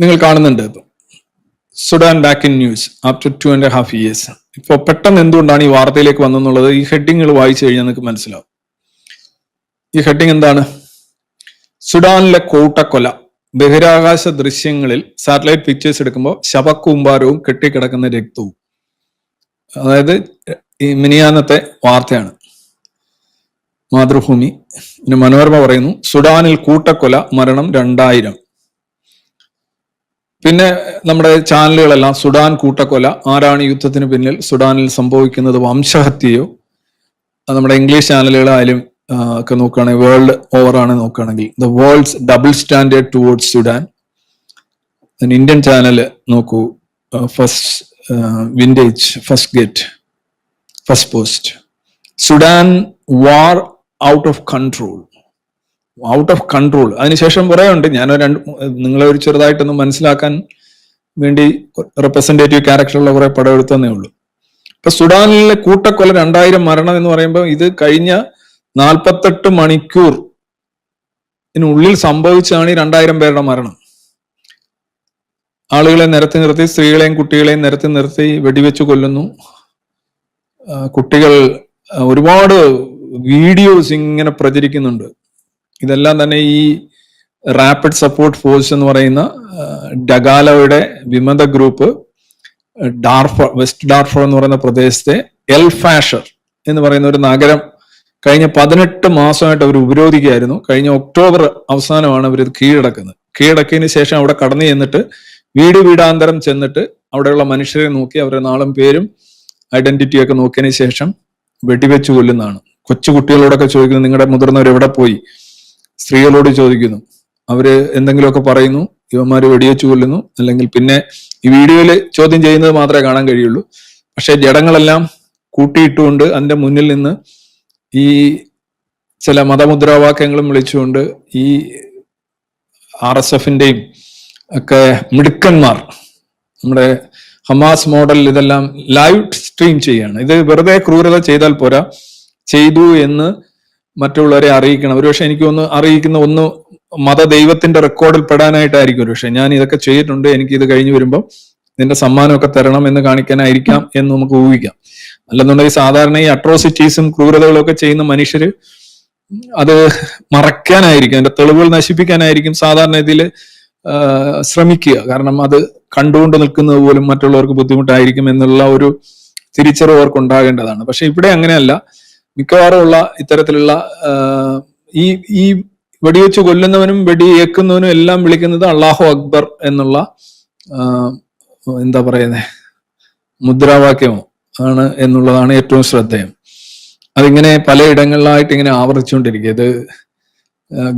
നിങ്ങൾ കാണുന്നുണ്ട്. Sudan back in news after two and half years ഇപ്പോൾ പെട്ടെന്ന് എന്തുകൊണ്ടാണ് ഈ വാർത്തയിലേക്ക് വന്നെന്നുള്ളത് ഈ ഹെഡിങ്ങൾ വായിച്ചു കഴിഞ്ഞാൽ നിങ്ങൾക്ക് മനസ്സിലാവും. ഈ ഹെഡിങ് എന്താണ്? സുഡാനിലെ കൂട്ടക്കൊല ബഹിരാകാശ ദൃശ്യങ്ങളിൽ സാറ്റലൈറ്റ് പിക്ചേഴ്സ് എടുക്കുമ്പോൾ ശവക്കൂമ്പാരവും കെട്ടിക്കിടക്കുന്ന രക്തവും. അതായത് ഈ മിനിയാനത്തെ വാർത്തയാണ്. മാതൃഭൂമി. പിന്നെ മനോരമ പറയുന്നു സുഡാനിൽ കൂട്ടക്കൊല മരണം രണ്ടായിരം. പിന്നെ നമ്മുടെ ചാനലുകളെല്ലാം സുഡാൻ കൂട്ടക്കൊല ആരാണ് യുദ്ധത്തിന് പിന്നിൽ സുഡാനിൽ സംഭവിക്കുന്നത് വംശഹത്യയോ നമ്മുടെ ഇംഗ്ലീഷ് ചാനലുകളായാലും ഒക്കെ നോക്കുകയാണെങ്കിൽ വേൾഡ് ഓവർ ആണ് നോക്കുകയാണെങ്കിൽ the world's double standard towards Sudan. Indian channel നോക്കൂ first vintage first get first post Sudan war out of control out of control അതിനുശേഷം കുറെ ഉണ്ട്. ഞാൻ രണ്ട് നിങ്ങളെ ഒരു ചെറുതായിട്ടൊന്ന് മനസ്സിലാക്കാൻ വേണ്ടി റെപ്രസെന്റേറ്റീവ് ക്യാരക്ടറുള്ള കുറെ പടം എടുത്തതന്നേ ഉള്ളൂ. ഇപ്പൊ സുഡാനിലെ കൂട്ടക്കൊല രണ്ടായിരം മരണം എന്ന് പറയുമ്പോൾ ഇത് കഴിഞ്ഞ നാൽപ്പത്തെട്ട് മണിക്കൂർ ഇതിനുള്ളിൽ സംഭവിച്ചാണ് ഈ രണ്ടായിരം പേരുടെ മരണം. ആളുകളെ നിരത്തി നിർത്തി സ്ത്രീകളെയും കുട്ടികളെയും നിരത്തി നിർത്തി വെടിവെച്ച് കൊല്ലുന്നു. കുട്ടികൾ ഒരുപാട് വീഡിയോസ് ഇങ്ങനെ പ്രചരിക്കുന്നുണ്ട്. ഇതെല്ലാം തന്നെ ഈ റാപ്പിഡ് സപ്പോർട്ട് ഫോഴ്സ് എന്ന് പറയുന്ന ഡഗാലോയുടെ വിമത ഗ്രൂപ്പ് ഡാർഫർ വെസ്റ്റ് ഡാർഫോ എന്ന് പറയുന്ന പ്രദേശത്തെ എൽ ഫാഷർ എന്ന് പറയുന്ന ഒരു നഗരം കഴിഞ്ഞ പതിനെട്ട് മാസമായിട്ട് അവർ ഉപരോധിക്കുകയായിരുന്നു. കഴിഞ്ഞ ഒക്ടോബർ അവസാനമാണ് അവർ കീഴടക്കുന്നത്. കീഴടക്കിയതിന് ശേഷം അവിടെ കടന്നു ചെന്നിട്ട് വീട് വീടാന്തരം ചെന്നിട്ട് അവിടെയുള്ള മനുഷ്യരെ നോക്കി അവരുടെ നാളും പേരും ഐഡന്റിറ്റി ഒക്കെ നോക്കിയതിന് ശേഷം വെടിവെച്ച് കൊല്ലുന്നതാണ്. കൊച്ചു കുട്ടികളോടൊക്കെ ചോദിക്കുന്നു നിങ്ങളുടെ മുതിർന്നവർ എവിടെ പോയി? സ്ത്രീകളോട് ചോദിക്കുന്നു. അവർ എന്തെങ്കിലുമൊക്കെ പറയുന്നു ഇവന്മാര് വെടിവെച്ച് കൊല്ലുന്നു അല്ലെങ്കിൽ പിന്നെ ഈ വീഡിയോയിൽ ചോദ്യം ചെയ്യുന്നത് മാത്രമേ കാണാൻ കഴിയുള്ളൂ. പക്ഷെ ജഡങ്ങളെല്ലാം കൂട്ടിയിട്ടുകൊണ്ട് അതിന്റെ മുന്നിൽ നിന്ന് ഈ ചില മതമുദ്രാവാക്യങ്ങളും വിളിച്ചുകൊണ്ട് ഈ ആർ എസ് എഫിന്റെയും ഒക്കെ മിടുക്കന്മാർ നമ്മുടെ ഹമാസ് മോഡൽ ഇതെല്ലാം ലൈവ് സ്ട്രീം ചെയ്യാണ്. ഇത് വെറുതെ ക്രൂരത ചെയ്താൽ പോരാ ചെയ്തു എന്ന് മറ്റുള്ളവരെ അറിയിക്കണം. ഒരുപക്ഷെ എനിക്ക് ഒന്ന് അറിയിക്കുന്ന ഒന്ന് മത ദൈവത്തിന്റെ റെക്കോർഡിൽ പെടാനായിട്ടായിരിക്കും. ഒരുപക്ഷെ ഞാൻ ഇതൊക്കെ ചെയ്തിട്ടുണ്ട് എനിക്ക് ഇത് കഴിഞ്ഞു വരുമ്പോൾ ഇതിന്റെ സമ്മാനമൊക്കെ തരണം എന്ന് കാണിക്കാനായിരിക്കാം എന്ന് നമുക്ക് ഊഹിക്കാം. അല്ലെന്നുണ്ടെങ്കിൽ സാധാരണ ഈ അട്രോസിറ്റീസും ക്രൂരതകളും ഒക്കെ ചെയ്യുന്ന മനുഷ്യര് അത് മറയ്ക്കാനായിരിക്കും അതിന്റെ തെളിവുകൾ നശിപ്പിക്കാനായിരിക്കും സാധാരണ ഇതിൽ ശ്രമിക്കുക. കാരണം അത് കണ്ടുകൊണ്ട് നിൽക്കുന്നത് പോലും മറ്റുള്ളവർക്ക് ബുദ്ധിമുട്ടായിരിക്കും എന്നുള്ള ഒരു തിരിച്ചറിവ് അവർക്ക് ഉണ്ടാകേണ്ടതാണ് പക്ഷെ ഇവിടെ അങ്ങനെയല്ല. മിക്കവാറും ഉള്ള ഇത്തരത്തിലുള്ള ഈ ഈ വെടിവെച്ച് കൊല്ലുന്നവനും വെടിയേക്കുന്നവനും എല്ലാം വിളിക്കുന്നത് അള്ളാഹു അക്ബർ എന്നുള്ള എന്താ പറയുന്നത് മുദ്രാവാക്യമോ ആണ് എന്നുള്ളതാണ് ഏറ്റവും ശ്രദ്ധേയം. അതിങ്ങനെ പലയിടങ്ങളിലായിട്ട് ഇങ്ങനെ ആവർത്തിച്ചുകൊണ്ടിരിക്കുക. ഇത്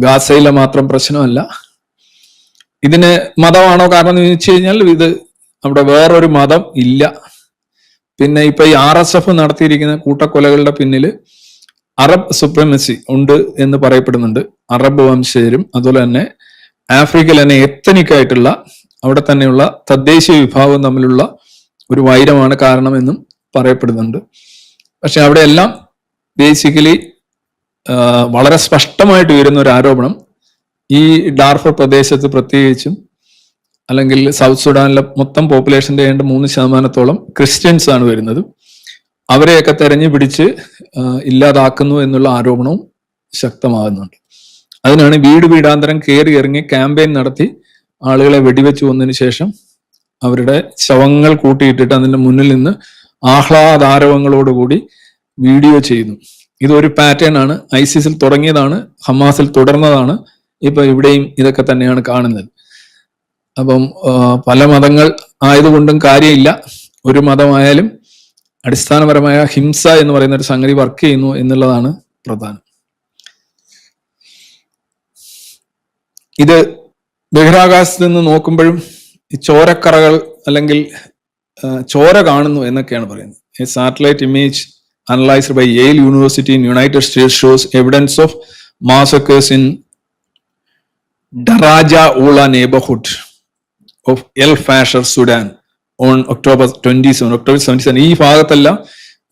ഗാസയിലെ മാത്രം പ്രശ്നമല്ല. ഇതിന് മതമാണോ കാരണം എന്ന് ചോദിച്ചു കഴിഞ്ഞാൽ ഇത് അവിടെ വേറൊരു മതം ഇല്ല. പിന്നെ ഇപ്പൊ ഈ ആർ എസ് എഫ് നടത്തിയിരിക്കുന്ന കൂട്ടക്കൊലകളുടെ പിന്നിൽ അറബ് സുപ്രമസി ഉണ്ട് എന്ന് പറയപ്പെടുന്നുണ്ട്. അറബ് വംശജരും അതുപോലെ തന്നെ ആഫ്രിക്കയിൽ തന്നെ എത്തനിക്കായിട്ടുള്ള അവിടെ തന്നെയുള്ള തദ്ദേശീയ വിഭാഗം തമ്മിലുള്ള ഒരു വൈരമാണ് കാരണമെന്നും പറയപ്പെടുന്നുണ്ട്. പക്ഷെ അവിടെയെല്ലാം ബേസിക്കലി വളരെ സ്പഷ്ടമായിട്ട് ഉയരുന്ന ഒരു ആരോപണം ഈ ഡാർഫർ പ്രദേശത്ത് പ്രത്യേകിച്ചും അല്ലെങ്കിൽ സൗത്ത് സുഡാനിലെ മൊത്തം പോപ്പുലേഷന്റെ ഏതാണ്ട് മൂന്ന് ശതമാനത്തോളം ക്രിസ്ത്യൻസ് ആണ് വരുന്നത്. അവരെയൊക്കെ തെരഞ്ഞു പിടിച്ച് ഇല്ലാതാക്കുന്നു എന്നുള്ള ആരോപണവും ശക്തമാകുന്നുണ്ട്. അതിനാണ് വീട് വീടാന്തരം കയറി ഇറങ്ങി ക്യാമ്പയിൻ നടത്തി ആളുകളെ വെടിവെച്ച് വന്നതിന് ശേഷം അവരുടെ ശവങ്ങൾ കൂട്ടിയിട്ടിട്ട് അതിന്റെ മുന്നിൽ നിന്ന് ആഹ്ലാദാരവങ്ങളോടുകൂടി വീഡിയോ ചെയ്യുന്നു. ഇതൊരു പാറ്റേൺ ആണ്. ഐസിസിൽ തുടങ്ങിയതാണ്. ഹമാസിൽ തുടർന്നതാണ്. ഇപ്പൊ ഇവിടെയും ഇതൊക്കെ തന്നെയാണ് കാണുന്നത്. അപ്പം പല മതങ്ങൾ ആയതുകൊണ്ടും കാര്യമില്ല. ഒരു മതമായാലും അടിസ്ഥാനപരമായ ഹിംസ എന്ന് പറയുന്ന ഒരു സംഗതി വർക്ക് ചെയ്യുന്നു എന്നുള്ളതാണ് പ്രധാനം. ഇത് ബഹിരാകാശത്ത് നിന്ന് നോക്കുമ്പോഴും ഈ ചോരക്കറകൾ അല്ലെങ്കിൽ ചോര കാണുന്നു എന്നൊക്കെയാണ് പറയുന്നത്. ഈ satellite image analysed by Yale university in United States shows evidence of massacres in Daraja Oula neighbourhood. Of El Fasher Sudan on October twenty seven October seventy seven ഈ ഭാഗത്തെല്ലാം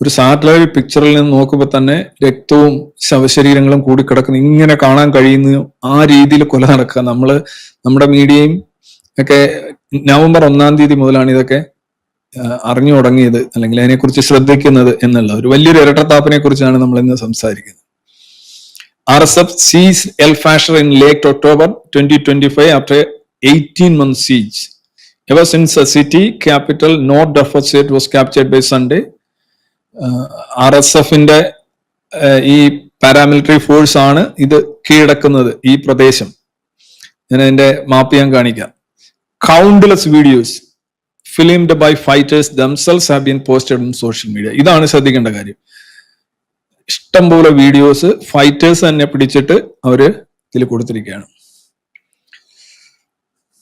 ഒരു സാറ്റലൈറ്റ് പിക്ചറിൽ നിന്ന് നോക്കുമ്പോൾ തന്നെ രക്തവും ശവശരീരങ്ങളും കൂടി കിടക്കുന്നു ഇങ്ങനെ കാണാൻ കഴിയുന്ന ആ രീതിയിൽ കൊല നടക്കുക. നമ്മൾ നമ്മുടെ മീഡിയയും ഒക്കെ നവംബർ ഒന്നാം തീയതി മുതലാണ് ഇതൊക്കെ അറിഞ്ഞു തുടങ്ങിയത്. അല്ലെങ്കിൽ അതിനെക്കുറിച്ച് ശ്രദ്ധിക്കുന്നത് എന്നുള്ള ഒരു വലിയൊരു ഇരട്ടത്താപ്പിനെ കുറിച്ചാണ് നമ്മൾ ഇന്ന് സംസാരിക്കുന്നത്. RSF seized El Fasher in late October 2025 after 18 month siege. Ever since the city capital, North Darfur was captured by Sunday. R S എഫിന്റെ ഈ പാരാമിലിറ്ററി ഫോഴ്സ് ആണ് ഇത് കീഴടക്കുന്നത് ഈ പ്രദേശം ഞാൻ അതിന്റെ മാപ്പ് ഞാൻ കാണിക്കാം countless videos filmed by fighters themselves have been posted in social media ഇതാണ് ശ്രദ്ധിക്കേണ്ട കാര്യം ഇഷ്ടംപോലെ വീഡിയോസ് ഫൈറ്റേഴ്സ് തന്നെ പിടിച്ചിട്ട് അവർ ഇതിൽ കൊടുത്തിരിക്കുകയാണ്